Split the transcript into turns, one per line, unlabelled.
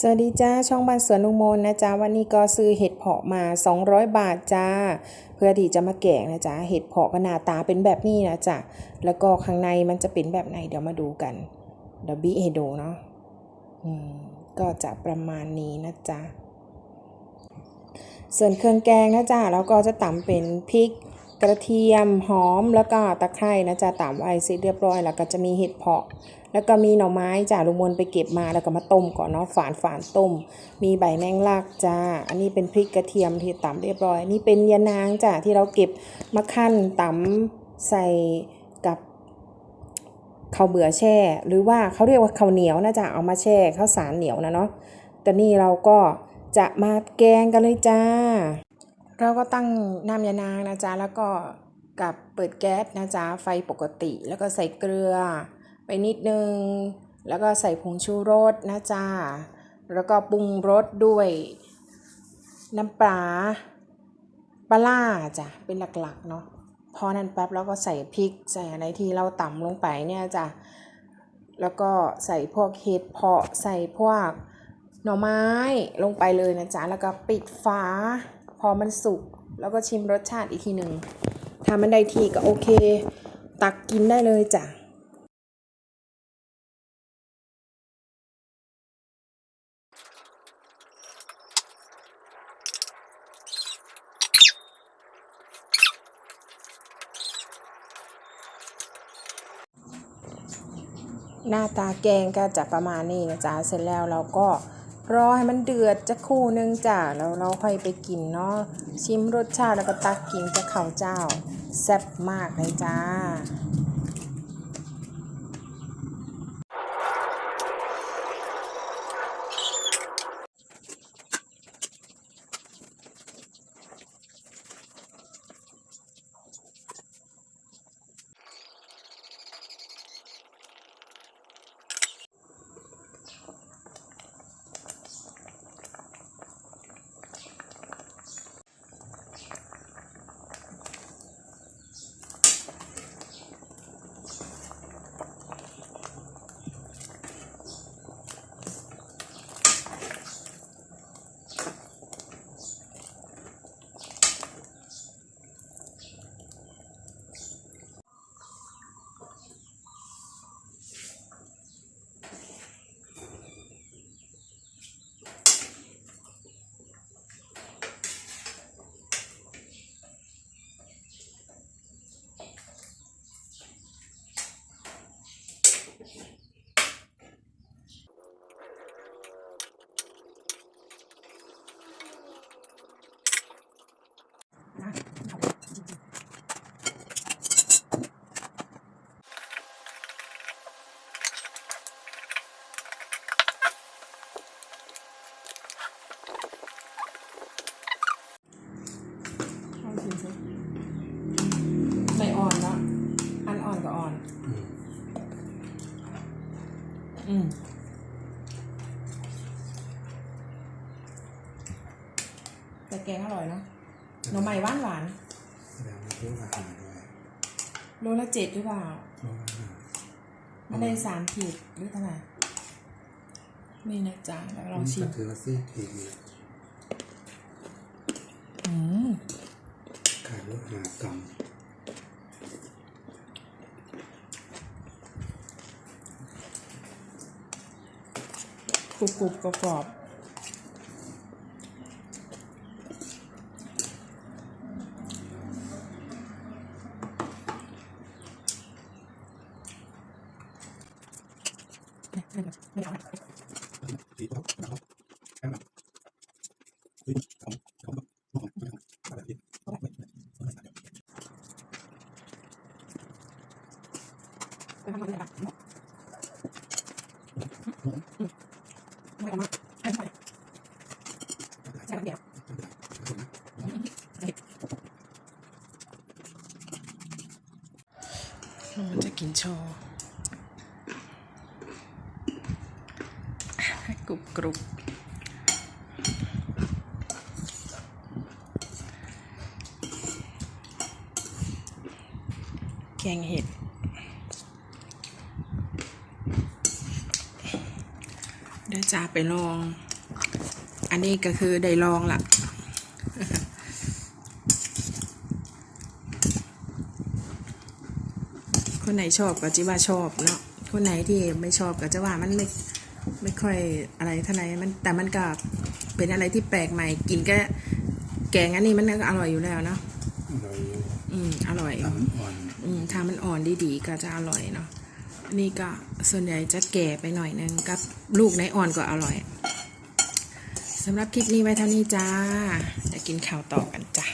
สวัสดีจ้าช่องบ้านสวนลุงมนนะจ๊ะวันนี้ก็ซื้อเห็ดเพาะมา 200 บาทจ้า เพื่อที่จะมาแกงนะจ๊ะเห็ดเพาะก็หน้าตาเป็นแบบนี้นะจ๊ะแล้วก็ข้างในมันจะเป็นแบบไหนเดี๋ยวมาดูกันเดี๋ยวบี้ให้ดูเนาะอืมก็จะประมาณนี้นะจ๊ะส่วนเครื่องแกงนะจ๊ะแล้วก็จะตำเป็นพริกกระเทียมหอมแล้วก็ตะไคร้นะจ๊ะตำไว้เสร็จเรียบร้อยแล้วก็จะมีเห็ดเพาะ แล้วก็มีหน่อไม้จ้ะลุงมนไปเก็บมาแล้วก็มาต้มก่อนเนาะฝานฝานต้ม มีใบแมงลักจ้า อันนี้เป็นพริกกระเทียมที่ตำเรียบร้อย นี่เป็นยานางจ้ะที่เราเก็บมาคั่นตำใส่กับข้าวเบื่อแช่ หรือว่าเขาเรียกว่าข้าวเหนียวนะจ๊ะเอามาแช่ข้าวสารเหนียวนะเนาะแต่นี่เราก็จะมาแกงกันเลยจ้า เราก็ตั้งน้ำยานางนะจ๊ะแล้วก็กับเปิดแก๊สนะจ๊ะไฟปกติแล้วก็ใส่เกลือ ไปนิดนึง แล้วก็ใส่ผงชูรสนะจ๊ะแล้วก็ปรุงรสด้วย น้ำปลาปลาล่าจ้ะเป็นหลักๆเนาะพอนั้นแป๊บแล้วก็ใส่พริกใส่อะไรที่เราต่ำลงไปเนี่ยจ้ะแล้วก็ใส่พวกเห็ดเพาะใส่พวกหน่อไม้ลงไปเลยนะจ๊ะแล้วก็ปิดฝาพอมันสุกแล้วก็ชิมรสชาติอีกทีหนึ่งถ้ามันได้ทีก็โอเค ตักกินได้เลยจ้ะ หน้าตาแกงก็จะประมาณนี้นะจ๊ะเสร็จแล้วเราก็รอให้มันเดือดจะคู่นึงจ้ะแล้วเราค่อยไปกินเนาะชิมรสชาติแล้วก็ตักกินกับข้าวเจ้าแซ่บมากเลยจ้า ไม่อ่อนเนาะอันอ่อนก็อ่อนอืมแต่แกงอร่อยเนาะ หน่อไม้หวานหวาน
แล้วมันเรื่องอาหารด้วย
ๆโลละเจ็ดหรือเปล่า
เพราะว่า
ไม่ได้สามขีดหรือเท่าไหร่นี่นะจ๊ะแล้วลองชิม
ก็ถือว่าเสี้ยทีเนี่ย
อืม
ขายรถหากรรม
กรุบกรุบกรอบ กรอบ กินโชว์กรุบกรุบแกงเห็ดเดี๋ยวจะไปลอง อันนี้ก็คือได้ลองละคนไหนชอบก็จะว่าชอบเนาะคนไหนที่ไม่ชอบก็จะว่ามันไม่ ไม่ค่อยอะไรเท่าไหร่มันแต่มันก็เป็นอะไรที่แปลกใหม่กินก็แกงอันนี้มันก็อร่อยอยู่แล้วเนาะ
เราอยู่
อืมอร่อย
ตำอ่อน
อืมถ้ามันอ่อนดีๆก็จะอร่อยเนาะอันนี้ก็ส่วนใหญ่จะแก่ไปหน่อยนึงกับลูกในอ่อนก็อร่อยสำหรับคลิปนี้ไว้เท่านี้จ้าจะกินข้าวต่อกันจ้า